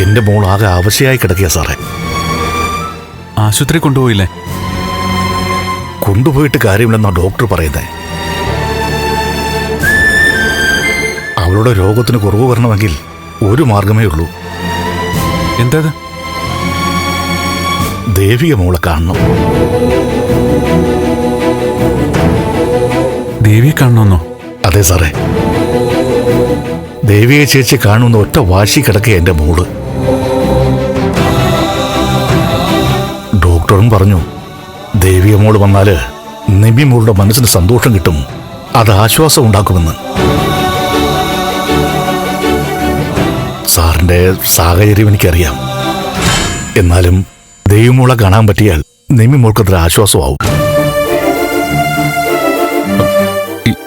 എന്റെ മോൾ ആകെ ആവശ്യമായി കിടക്കുക സാറേ. ആശുപത്രി കൊണ്ടുപോയില്ലേ? കൊണ്ടുപോയിട്ട് കാര്യമില്ലെന്നാ ഡോക്ടർ പറയുന്നത് അവളുടെ രോഗത്തിന് കുറവ് വരണമെങ്കിൽ ഒരു മാർഗമേ ഉള്ളൂ. എന്താ? ദേവിക മോളെ കാണണം. ദേവിയെ കാണണമെന്നോ? അതെ സാറേ. ദേവിയെ ചേച്ചി കാണുന്ന ഒറ്റ വാശി കിടക്കുക എന്റെ മോൾ. ഡോക്ടറും പറഞ്ഞു ദേവിയമ്മോട് വന്നാൽ നിമി മോളുടെ മനസ്സിന് സന്തോഷം കിട്ടും. അത് ആശ്വാസം ഉണ്ടാക്കുമെന്ന്. സാറിന്റെ സാഹചര്യം എനിക്കറിയാം. എന്നാലും ദേവിമോളെ കാണാൻ പറ്റിയാൽ നിമി മോൾക്കതൊരു ആശ്വാസമാവും.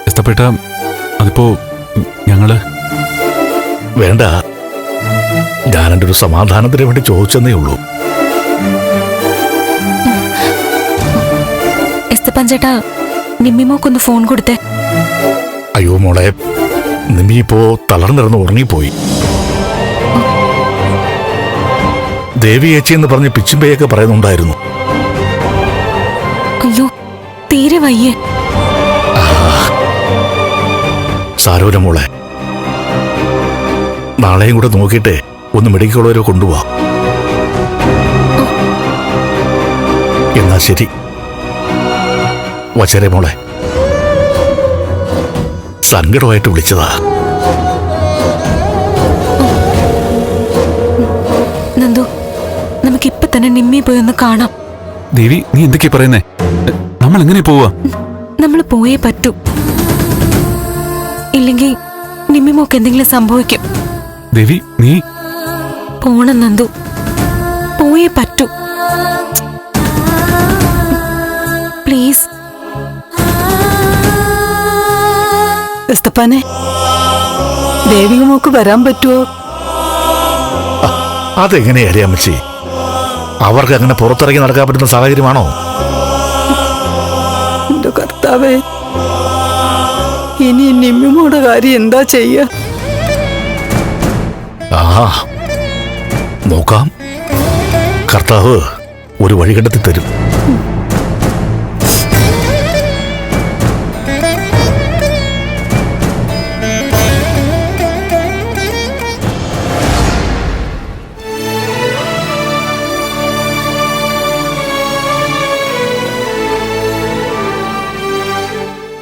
ഇഷ്ടപ്പെട്ട അതിപ്പോ ഞങ്ങൾ? വേണ്ട. ഞാനെന്റെ ഒരു സമാധാനത്തിന് വേണ്ടി ചോദിച്ചെന്നേ ഉള്ളൂ. എസ്തപ്പൻ ചേട്ടാ നിമ്മിമോക്കൊന്ന് ഫോൺ കൊടുത്തേ. അയ്യോ മോളെ നിമ്മി ഇപ്പോ തളർന്നിറന്ന് ഉറങ്ങിപ്പോയി. ദേവി ഏച്ചി എന്ന് പറഞ്ഞ് പിച്ചുമ്പയൊക്കെ പറയുന്നുണ്ടായിരുന്നു. അയ്യോ തീരെ വയ്യേ. സാരോല മോളെ. നാളെയും കൂടെ നോക്കിയിട്ട് ഒന്ന് മെഡിക്കൽ വരെ കൊണ്ടുപോവാ. എന്നാ ശരി. വച്ചരെ മോളെ. സങ്കടമായിട്ട് വിളിച്ചതാ. നന്ദു നമുക്കിപ്പൊ തന്നെ നിമ്മി പോയി ഒന്ന് കാണാം. ദേവി നീ എന്തൊക്കെയാ പറയുന്നേ? നമ്മൾ എങ്ങനെ പോവാ? നമ്മൾ പോയേ പറ്റൂ. ഇല്ലെങ്കിൽ നിമ്മിമോക്ക് എന്തെങ്കിലും സംഭവിക്കും. ദേവി നീ? പോണം നന്ദു. പോയേ പറ്റൂ. എസ്തപ്പാനെ ദേവിക മോക്ക് വരാൻ പറ്റുമോ അതെങ്ങനെയാ അമ്മച്ചി? അവർക്ക് അങ്ങനെ പുറത്തിറങ്ങി നടക്കാൻ പറ്റുന്ന സാഹചര്യമാണോ? എന്റെ കർത്താവേ ഇനി നിമ്മിമോടെ കാര്യം എന്താ ചെയ്യ? ആ നോക്കാം. കർത്താവ് ഒരു വഴി കണ്ടെത്തി തരും.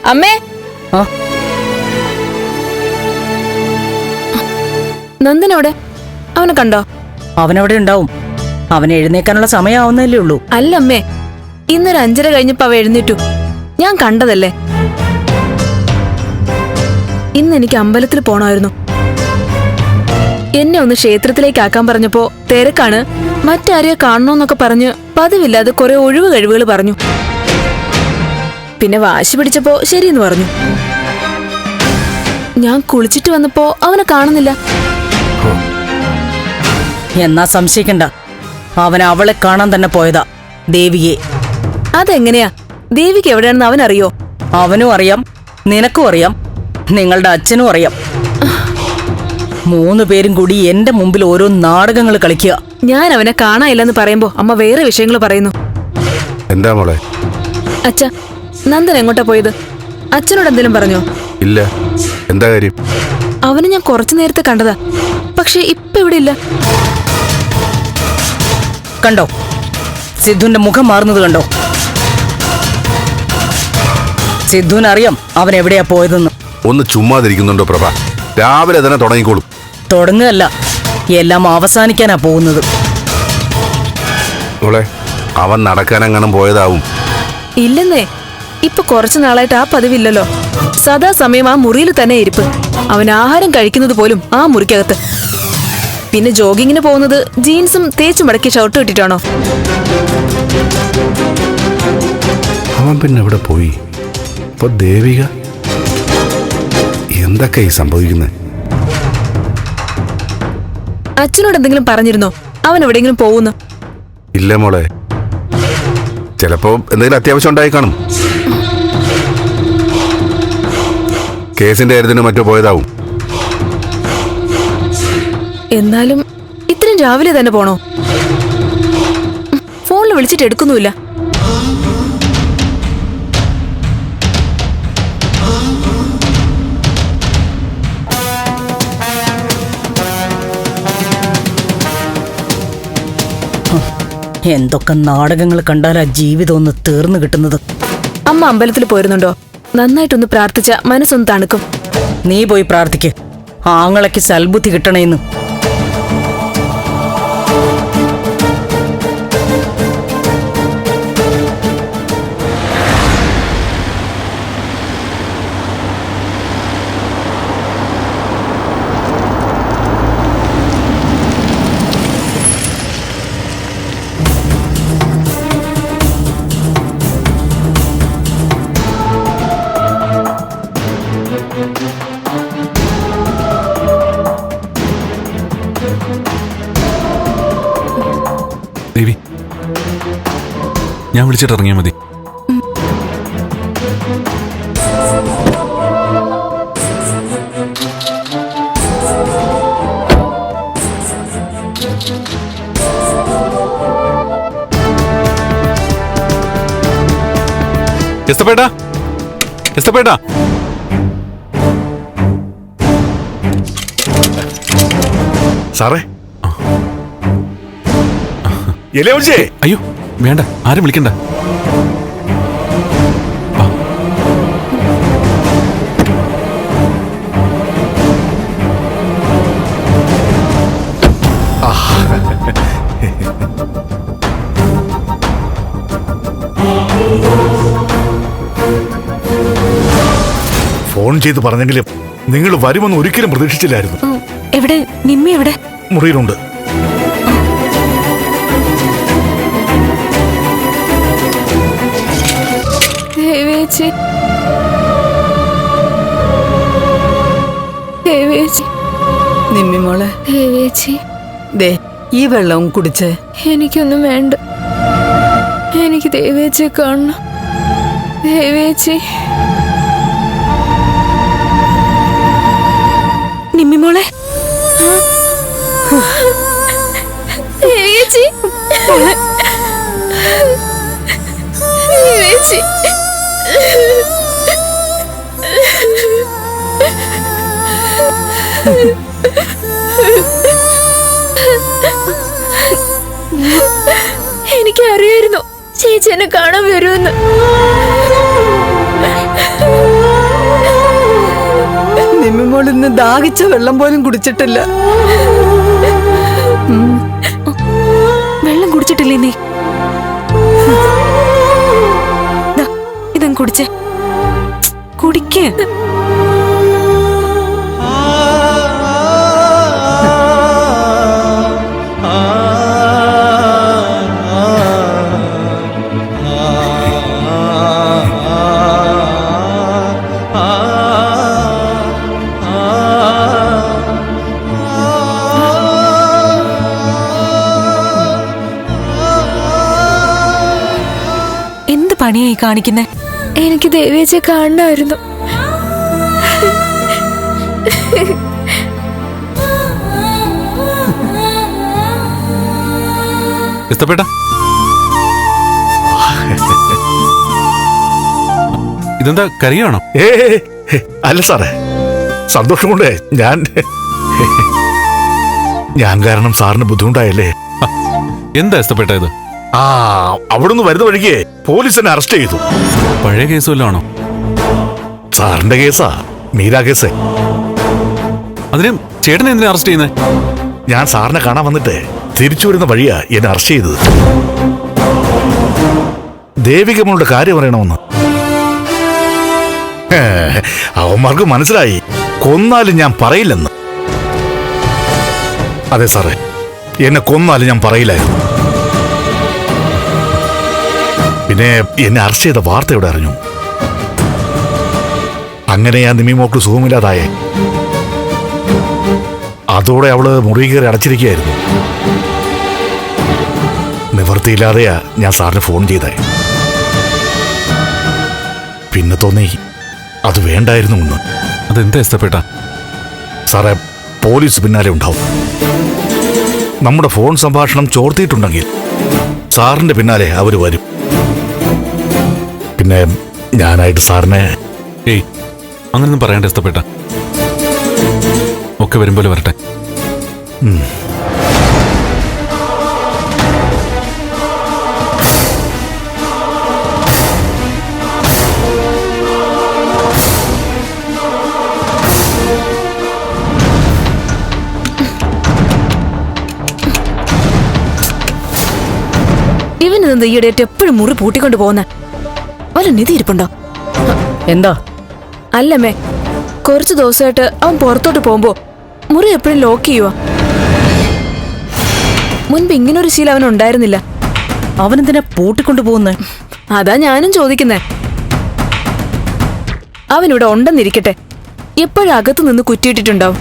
അമ്മേ? നന്ദനോടെ അവനെ കണ്ടോ? അവനവിടെ ഉണ്ടാവും. അവൻ എഴുന്നേക്കാനുള്ള സമയമാവുന്നല്ലേ ഉള്ളൂ. അല്ല അമ്മേ ഇന്നൊരു അഞ്ചര കഴിഞ്ഞപ്പോ അവ എഴുന്നേറ്റു. ഞാൻ കണ്ടതല്ലേ? ഇന്ന് എനിക്ക് അമ്പലത്തിൽ പോണമായിരുന്നു. എന്നെ ഒന്ന് ക്ഷേത്രത്തിലേക്ക് ആക്കാൻ പറഞ്ഞപ്പോ തിരക്കാണ്. മറ്റാരെയോ കാണണോന്നൊക്കെ പറഞ്ഞ് പതിവില്ലാതെ കുറെ ഒഴിവ് കഴിവുകൾ പറഞ്ഞു. പിന്നെ വാശി പിടിച്ചപ്പോ ശരിയെന്ന് പറഞ്ഞു. ഞാൻ കുളിച്ചിട്ട് വന്നപ്പോ അവനെ കാണുന്നില്ല. എന്നാ സംശയിക്കണ്ട. അവൻ അവളെ കാണാൻ തന്നെ പോയതാ. ദേവിയെ. അതെങ്ങനെയാ? ദേവിക്ക് എവിടെയാണെന്ന് അറിയോ അവനും അറിയാം. നിനക്കും അറിയാം. നിങ്ങളുടെ അച്ഛനും അറിയാം. മൂന്ന് പേരും കൂടി എന്റെ മുമ്പിൽ ഓരോ നാടകങ്ങൾ കളിക്കുക. ഞാൻ അവനെ കാണാനില്ലെന്ന് പറയുമ്പോ അമ്മ വേറെ വിഷയങ്ങൾ പറയുന്നു. എന്താ മോളെ? അച്ഛ നന്ദൻ എങ്ങോട്ടാ പോയത്? അച്ഛനോട് എന്തെങ്കിലും പറഞ്ഞോ? ഇല്ല. എന്താ കാര്യം? അവനെ ഞാൻ കുറച്ചു നേരത്തെ കണ്ടതാ. പക്ഷെ ഇപ്പൊ ഇവിടെ ഇല്ല. കണ്ടോ? സിദ്ധുവിന്റെ മുഖം മാറുന്നത് കണ്ടോ? സിദ്ധുവിന് അറിയാം അവൻ എവിടെയാ പോയതെന്ന്. ഒന്ന് ചുമ്മാതിരിക്കുന്നുണ്ടോ പ്രഭ? രാവിലെ തന്നെ തുടങ്ങിക്കോളും. തുടങ്ങുകയല്ല. എല്ലാം അവസാനിക്കാനാ പോകുന്നത്. അവൻ നടക്കാനെങ്ങാനും പോയതാവും. ഇല്ലെന്നേ. ഇപ്പൊ കുറച്ചു നാളായിട്ട് ആ പതിവില്ലല്ലോ. സദാസമയം ആ മുറിയിൽ തന്നെ ഇരിപ്പ്. അവൻ ആഹാരം കഴിക്കുന്നത് പോലും ആ മുറിക്കകത്ത്. പിന്നെ ജോഗിങ്ങിന് പോകുന്നത് ജീൻസും തേച്ചു മടക്കി ഷർട്ട് ഇട്ടിട്ടാണോ? അവൻ പിന്നെ എവിടെ പോയി? ഇപ്പൊ ദേവിക? എന്തൊക്കെ ഈ സംഭവിക്കുന്നത് അച്ഛനോട് എന്തെങ്കിലും പറഞ്ഞിരുന്നോ? അവൻ എവിടെയെങ്കിലും പോകുന്നു? ഇല്ല മോളെ. ചിലപ്പോ എന്തെങ്കിലും അത്യാവശ്യം ഉണ്ടായി കാണും. കേസിന്റെ കാര്യത്തിന് മറ്റോ പോയതാവും. എന്നാലും ഇത്രയും രാവിലെ തന്നെ പോണോ? ഫോണിൽ വിളിച്ചിട്ട് എടുക്കുന്നുമില്ല. എന്തൊക്കെ നാടകങ്ങൾ കണ്ടാലാ ജീവിതം ഒന്ന് തീർന്നു കിട്ടുന്നത്? അമ്മ അമ്പലത്തിൽ പോയിരുന്നുണ്ടോ? നന്നായിട്ടൊന്ന് പ്രാർത്ഥിച്ച മനസ്സൊന്ന് തണുക്കും. നീ പോയി പ്രാർത്ഥിക്ക്. ആങ്ങളയ്ക്ക് സൽബുദ്ധി കിട്ടണേന്ന്. ഞാൻ വിളിച്ചിട്ട് ഇറങ്ങിയാൽ മതി. എസ്തപ്പേട്ടാ. എസ്തപ്പേട്ടാ. സാറേ. അയ്യോ. വേണ്ട ആരും വിളിക്കണ്ട. ഫോൺ ചെയ്ത് പറഞ്ഞെങ്കിലും നിങ്ങൾ വരുമെന്ന് ഒരിക്കലും പ്രതീക്ഷിച്ചില്ലായിരുന്നു. എവിടെ? നിമ്മി എവിടെ? മുറിയിലുണ്ട്. നിമ്മിമോളെ ദേ ഈ വെള്ളവും കുടിച്ച്. എനിക്കൊന്നും വേണ്ട. എനിക്ക് ദേവേച്ചിയെ കാണണം. ദേവേച്ചി. നിമ്മിമോളെ ദേവേച്ചി. ദേവേച്ചി. എനിക്കറിയായിരുന്നു ചേച്ചി എന്നെ കാണാൻ വരുമെന്ന്. നിമ്മിമോൾ ഇന്ന് ദാഹിച്ച വെള്ളം പോലും കുടിച്ചിട്ടില്ല. വെള്ളം കുടിച്ചിട്ടില്ലേ നീ? ഇതങ്ങ് കുടിച്ച്. കുടിക്ക്. എന്ത് പണിയായി കാണിക്കുന്നേ? എനിക്ക് ദേവിയച്ചെ കാണണമായിരുന്നു. ഇഷ്ടപ്പെട്ട ഇതെന്താ കരിയാണോ ഏ അല്ല സാറേ. സന്തോഷം കൊണ്ടേ ഞാൻ ഞാൻ കാരണം സാറിന് ബുദ്ധിമുട്ടായല്ലേ? എന്താ ഇഷ്ടപ്പെട്ടത് ഇത്? ആ അവിടുന്ന് വരുന്ന വഴിക്ക് പോലീസ് എന്നെ അറസ്റ്റ് ചെയ്തു. പഴയ കേസ് വല്ലതാണോ സാറിന്റെ കേസാ മീരാ കേസ്. അതിന് ചേട്ടനെ എന്തിനാ അറസ്റ്റ് ചെയ്യുന്നത് ഞാൻ സാറിനെ കാണാൻ വന്നിട്ട് തിരിച്ചു വരുന്ന വഴിയാ എന്നെ അറസ്റ്റ് ചെയ്തത്. ദേവികമ്മളുടെ കാര്യം പറയണമെന്ന് അവന്മാർക്ക് മനസ്സിലായി. കൊന്നാലും ഞാൻ പറയില്ലെന്ന്. അതെ സാറേ എന്നെ കൊന്നാലും ഞാൻ പറയില്ലായിരുന്നു. പിന്നെ എന്നെ അറസ്റ്റ് ചെയ്ത വാർത്ത ഇവിടെ അറിഞ്ഞു? അങ്ങനെ ഞാൻ നിമിമോക്ക് സുഖമില്ലാതായേ. അതോടെ അവൾ മുറി കയറി അടച്ചിരിക്കുകയായിരുന്നു. നിവൃത്തിയില്ലാതെയാ ഞാൻ സാറിന് ഫോൺ ചെയ്തേ. പിന്നെ തോന്നി അത് വേണ്ടായിരുന്നു എന്ന് അതെന്താ ഇഷ്ടപ്പെട്ട സാറേ പോലീസ് പിന്നാലെ ഉണ്ടാവും. നമ്മുടെ ഫോൺ സംഭാഷണം ചോർത്തിയിട്ടുണ്ടെങ്കിൽ സാറിന്റെ പിന്നാലെ അവർ വരും. പിന്നെ ഞാനായിട്ട് സാറിനെ ഏയ് അങ്ങനൊന്നും പറയണ്ട ഇഷ്ടപ്പെട്ട. ഒക്കെ വരുമ്പോലെ വരട്ടെ. ഇവനെന്താ ഈയിടെയായിട്ട് എപ്പോഴും മുറി പൂട്ടിക്കൊണ്ട് പോകുന്ന? വല്ല നിധി ഇരിപ്പുണ്ടോ? എന്താ? അല്ലമ്മേ കുറച്ച് ദിവസമായിട്ട് അവൻ പുറത്തോട്ട് പോകുമ്പോ മുറി എപ്പോഴും ലോക്ക് ചെയ്യുവാ. മുൻപ് ഇങ്ങനൊരു ശീലം അവൻ ഉണ്ടായിരുന്നില്ല. അവനെന്തിനാ പൂട്ടിക്കൊണ്ടു പോകുന്നേ? അതാ ഞാനും ചോദിക്കുന്നേ. അവനിവിടെ ഉണ്ടെന്നിരിക്കട്ടെ. എപ്പോഴും അകത്തു നിന്ന് കുറ്റിയിട്ടിട്ടുണ്ടാവും.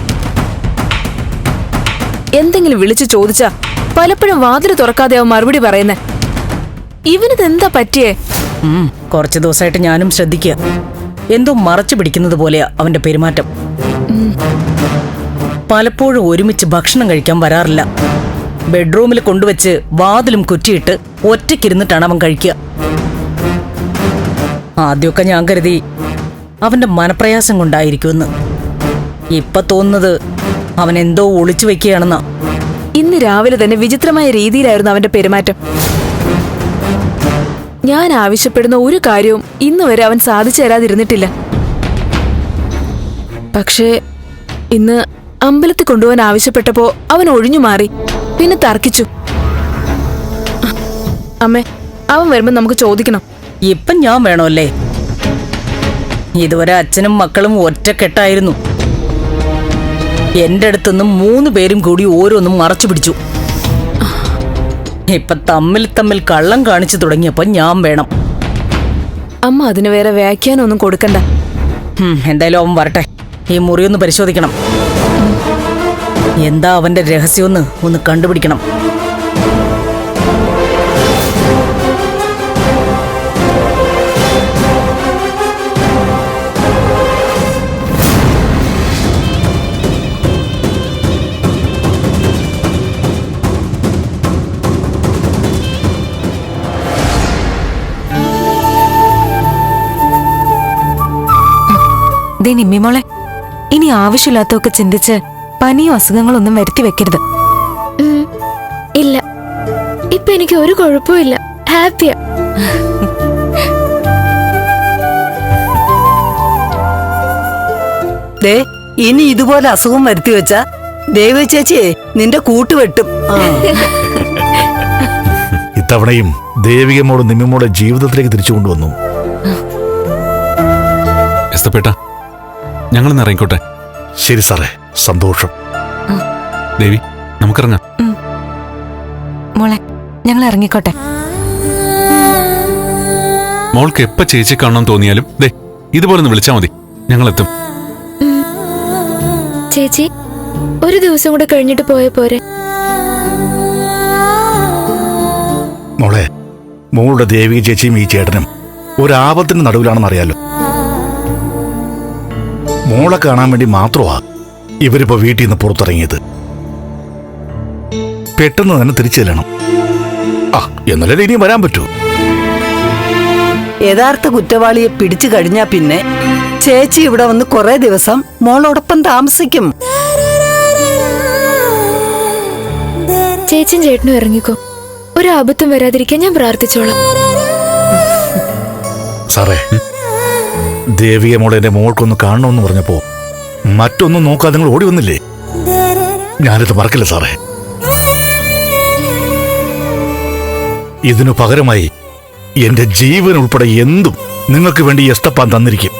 എന്തെങ്കിലും വിളിച്ചു ചോദിച്ചാ പലപ്പോഴും വാതിൽ തുറക്കാതെ അവൻ മറുപടി പറയുന്നേ. ഇവനിതെന്താ പറ്റിയേ? കുറച്ച് ദിവസമായിട്ട് ഞാനും ശ്രദ്ധിക്കുക. എന്തോ മറച്ചു പിടിക്കുന്നത് പോലെയാ അവന്റെ പെരുമാറ്റം. പലപ്പോഴും ഒരുമിച്ച് ഭക്ഷണം കഴിക്കാൻ വരാറില്ല. ബെഡ്റൂമിൽ കൊണ്ടുവച്ച് വാതിലും കുറ്റിയിട്ട് ഒറ്റയ്ക്കിരുന്നിട്ടാണ് അവൻ കഴിക്കുക. ആദ്യമൊക്കെ ഞാൻ കരുതി അവന്റെ മനപ്രയാസം കൊണ്ടായിരിക്കുമെന്ന്. ഇപ്പൊ തോന്നുന്നത് അവൻ എന്തോ ഒളിച്ചു വെക്കുകയാണെന്നാ. ഇന്ന് രാവിലെ തന്നെ വിചിത്രമായ രീതിയിലായിരുന്നു അവന്റെ പെരുമാറ്റം. ഞാൻ ആവശ്യപ്പെടുന്ന ഒരു കാര്യവും ഇന്ന് വരെ അവൻ സാധിച്ചു തരാതിരുന്നിട്ടില്ല. പക്ഷേ ഇന്ന് അമ്പലത്തിൽ കൊണ്ടുപോകാൻ ആവശ്യപ്പെട്ടപ്പോ അവൻ ഒഴിഞ്ഞു മാറി പിന്നെ തർക്കിച്ചു. അമ്മേ അവൻ വരുമ്പോ നമുക്ക് ചോദിക്കണം. ഇപ്പം ഞാൻ വേണമല്ലേ? ഇതുവരെ അച്ഛനും മക്കളും ഒറ്റക്കെട്ടായിരുന്നു. എന്റെ അടുത്തുനിന്നും മൂന്ന് പേരും കൂടി ഓരോന്നും മറച്ചു പിടിച്ചു. ഇപ്പൊ തമ്മിൽ തമ്മിൽ കള്ളം കാണിച്ചു തുടങ്ങിയപ്പോ ഞാൻ വേണം. അമ്മ അതിന് വേറെ വ്യാഖ്യാനമൊന്നും കൊടുക്കണ്ട. എന്തായാലും അവൻ വരട്ടെ. ഈ മുറിയൊന്ന് പരിശോധിക്കണം. എന്താ അവന്റെ രഹസ്യമെന്ന് ഒന്ന് കണ്ടുപിടിക്കണം. നിമ്മിമോളെ ഇനി ആവശ്യമില്ലാത്തൊക്കെ ചിന്തിച്ച് പനിയോ അസുഖങ്ങളൊന്നും വരുത്തി വെക്കരുത്. ഇല്ല. ഇപ്പൊ എനിക്ക് ഒരു കുഴപ്പമില്ല ഹാപ്പിയാ ദേ ഇനി ഇതുപോലെ അസുഖം വരുത്തി വെച്ച ദേവ ചേച്ചിയെ നിന്റെ കൂട്ടുവെട്ടും വെട്ടും. ഇത്തവണയും ദേവികമോട് നിമ്മിമോടെ ജീവിതത്തിലേക്ക് തിരിച്ചു കൊണ്ടുവന്നു. ഞങ്ങൾ ഇറങ്ങിക്കോട്ടെ. ശരി സാറേ. സന്തോഷം. ദേവി നമുക്കിറങ്ങാം. മോളെ ഞങ്ങൾ ഇറങ്ങിക്കോട്ടെ മോൾക്ക് എപ്പ ചേച്ചി കാണണം തോന്നിയാലും ദേ ഇതുപോലെ ഒന്ന് വിളിച്ചാൽ മതി. ഞങ്ങളെത്തും. ചേച്ചി ഒരു ദിവസം കൂടെ കഴിഞ്ഞിട്ട് പോയ പോരെ. മോളെ മോളുടെ ദേവി ചേച്ചിയും ഈ ചേട്ടനും ഒരാപത്തിന് നടുവിലാണെന്ന് അറിയാലോ മോളെ കാണാൻ വേണ്ടി മാത്രമാ ഇവരിപ്പോ വീട്ടിൽ നിന്ന് പുറത്തിറങ്ങിയത്. പെട്ടെന്ന് തന്നെ തിരിച്ചു ചെല്ലണം. ആ എന്നല്ലേ ഇനിയും വരാൻ പറ്റൂ. യഥാർത്ഥ കുറ്റവാളിയെ പിടിച്ചു കഴിഞ്ഞാ പിന്നെ ചേച്ചി ഇവിടെ വന്ന് കുറെ ദിവസം മോളോടൊപ്പം താമസിക്കും. ചേച്ചിയും ചേട്ടനും ഇറങ്ങിക്കോ. ഒരു ആപത്തും വരാതിരിക്കാൻ ഞാൻ പ്രാർത്ഥിച്ചോളാം. സാറേ ദേവിക മോളെ എന്റെ മോൾക്കൊന്ന് കാണണമെന്ന് പറഞ്ഞപ്പോ മറ്റൊന്നും നോക്കാതെ നിങ്ങൾ ഓടി വന്നില്ലേ? ഞാനിത് മറക്കില്ല സാറേ. ഇതിനു പകരമായി എന്റെ ജീവൻ ഉൾപ്പെടെ എന്തും നിങ്ങൾക്ക് വേണ്ടി എസ്തപ്പാൻ തന്നിരിക്കും.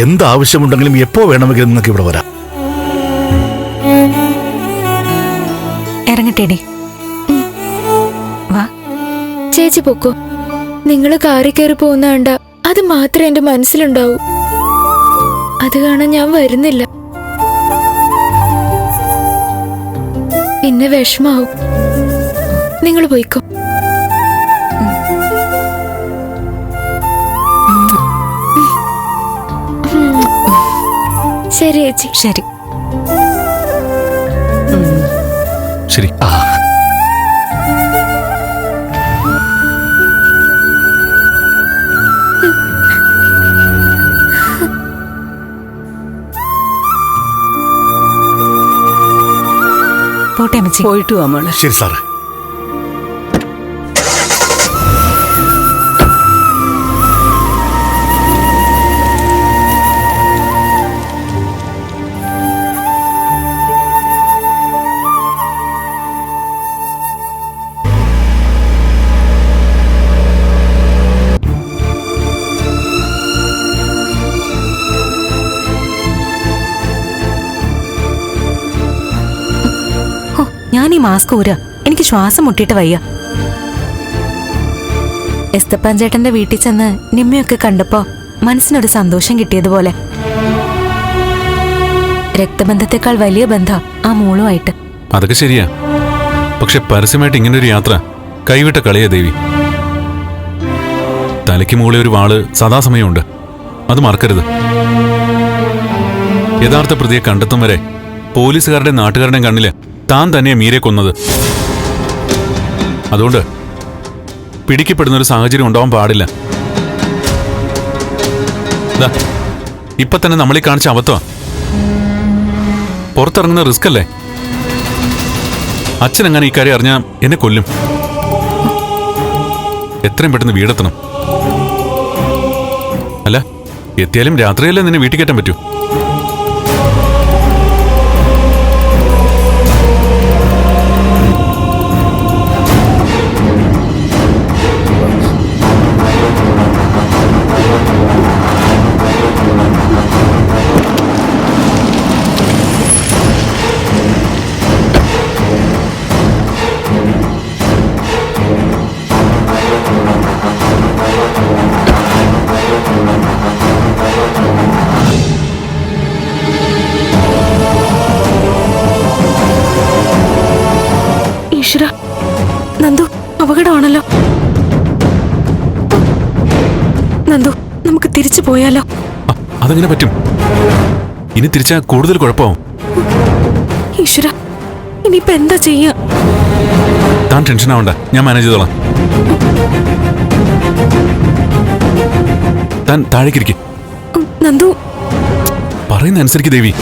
എന്താവശ്യമുണ്ടെങ്കിലും എപ്പോ വേണമെങ്കിലും നിങ്ങൾക്ക് ഇവിടെ വരാം. ഇറങ്ങട്ടേടി. വാ. ചേച്ചി പൊക്കോ. നിങ്ങൾ കാറി കയറി പോകുന്ന കണ്ട അത് മാത്രമേ എന്റെ മനസ്സിലുണ്ടാവൂ. അത് കാണാൻ ഞാൻ വരുന്നില്ല. പിന്നെ വിഷമാവും. നിങ്ങൾ പോയിക്കോ. ശരി ചേച്ചി. ശരി. ശരി. ആ. പോയിട്ട് വാ മോളെ. ശരി സാറേ. ഞാൻ ഈ മാസ്ക് ഊരാ. എനിക്ക് ശ്വാസം മുട്ടിയിട്ട് വയ്യ. എസ്തപ്പാൻ ചേട്ടന്റെ വീട്ടിൽ ചെന്ന് നിമ്മയൊക്കെ കണ്ടപ്പോ മനസ്സിനൊരു സന്തോഷം കിട്ടിയതുപോലെ. രക്തബന്ധത്തെക്കാൾ വലിയ ബന്ധം ആ മോളുമായിട്ട്. അതൊക്കെ ശരിയാ. പക്ഷെ പരസ്യമായിട്ട് ഇങ്ങനൊരു യാത്ര കൈവിട്ട കളിയാ ദേവി. തലയ്ക്ക് മുകളിൽ ഒരു വാൾ സദാസമയമുണ്ട്. അത് മറക്കരുത്. യഥാർത്ഥ പ്രതിയെ കണ്ടെത്തും വരെ പോലീസുകാരുടെ നാട്ടുകാരുടെയും കണ്ണിൽ താൻ തന്നെയാണ് മീരെ കൊന്നത്. അതുകൊണ്ട് പിടിക്കപ്പെടുന്ന ഒരു സാഹചര്യം ഉണ്ടാവാൻ പാടില്ല. ഇപ്പൊ തന്നെ നമ്മളീ കാണിച്ച അബദ്ധമാണ് പുറത്തിറങ്ങുന്ന റിസ്ക് അല്ലേ അച്ഛൻ എങ്ങനെ ഇക്കാര്യം അറിഞ്ഞാൽ എന്നെ കൊല്ലും? എത്രയും പെട്ടെന്ന് വീടെത്തണം. അല്ല എത്തിയാലും രാത്രിയല്ലേ നിന്നെ വീട്ടിൽ കയറ്റാൻ പറ്റൂ? അപകടമാണല്ലോ. നന്ദു നമുക്ക് തിരിച്ചു പോയാലോ? അതങ്ങനെ പറ്റും? ഇനി തിരിച്ചാ കൂടുതൽ കുഴപ്പമാവും. ഈശ്വര ഇനിയിപ്പോ എന്താ ചെയ്യാ? താൻ ടെൻഷൻ ആവണ്ട ഞാൻ മാനേജ് ചെയ്തോളാം. താൻ താഴേക്കിരിക്കും നന്ദു. പറയുന്ന അനുസരിക്ക് ദേവി.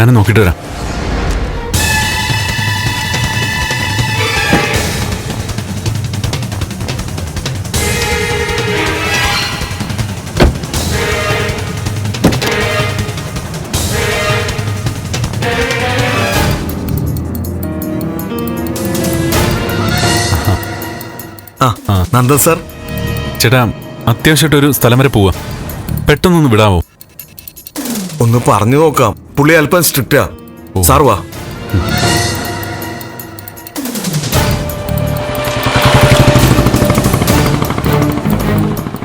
ഞാൻ നോക്കിയിട്ട് വരാം. നന്ദൻ സാർ. ചേട്ടാ അത്യാവശ്യമായിട്ടൊരു സ്ഥലം വരെ പോവാ. പെട്ടെന്നൊന്ന് വിടാവോ? ഒന്ന് പറഞ്ഞു നോക്കാം. പുള്ളി അല്പം സ്ട്രിക്റ്റാ. സാർ വാ.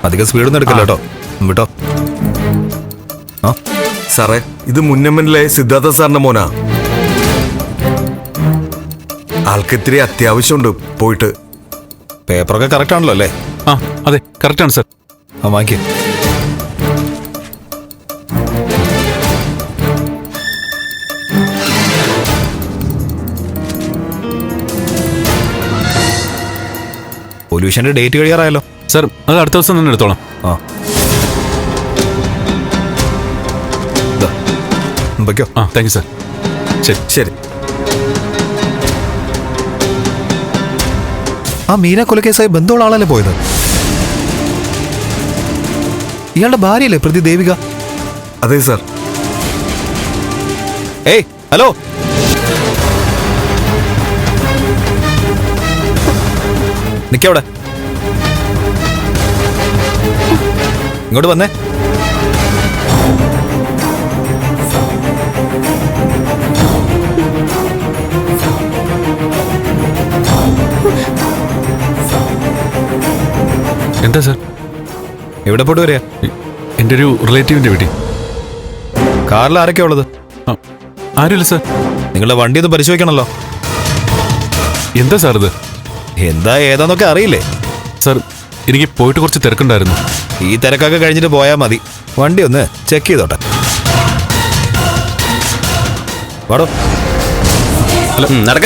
അധികം സ്പീഡൊന്നും എടുക്കില്ല കേട്ടോ. വിട്ടോ. സാറേ ഇത് മുന്നമ്മനിലെ സിദ്ധാർത്ഥ സാറിന്റെ മോനാ. ആൾക്ക് ഇത്തിരി അത്യാവശ്യമുണ്ട് പോയിട്ട്. പേപ്പറൊക്കെ കറക്റ്റ് ആണല്ലോ അല്ലേ? ആ അതെ കറക്റ്റ് ആണ് സാർ ആ വാങ്ങിക്കേ. പൊല്യൂഷന്റെ ഡേറ്റ് കഴിയാറായല്ലോ. സർ അത് അടുത്ത ദിവസം തന്നെ എടുത്തോളാം. ആ. താങ്ക് യു സർ ശരി ശരി. ആ മീന കൊലക്കേസായി ബന്ധമുള്ള ആളല്ലേ പോയത്? ഇയാളുടെ ഭാര്യയല്ലേ പ്രതി ദേവിക? അതെ സർ ഏയ് ഹലോ. നിക്കവിടെ. ഇങ്ങോട്ട് വന്നേ. എന്താ സാർ? എവിടെ പോയിട്ട് വരിക? എന്റെ ഒരു റിലേറ്റീവിന്റെ വീട്ടിൽ. കാറിൽ ആരൊക്കെയാ ഉള്ളത്? ആരുമില്ല സർ. നിങ്ങളുടെ വണ്ടി ഒന്ന് പരിശോധിക്കണല്ലോ എന്താ സാർ ഇത്? എന്താ ഏതാന്നൊക്കെ അറിയില്ലേ? സർ എനിക്ക് പോയിട്ട് കുറച്ച് തിരക്കുണ്ടായിരുന്നു. ഈ തിരക്കൊക്കെ കഴിഞ്ഞിട്ട് പോയാൽ മതി. വണ്ടി ഒന്ന് ചെക്ക് ചെയ്തോട്ടെ. വാടോ. നടക്ക.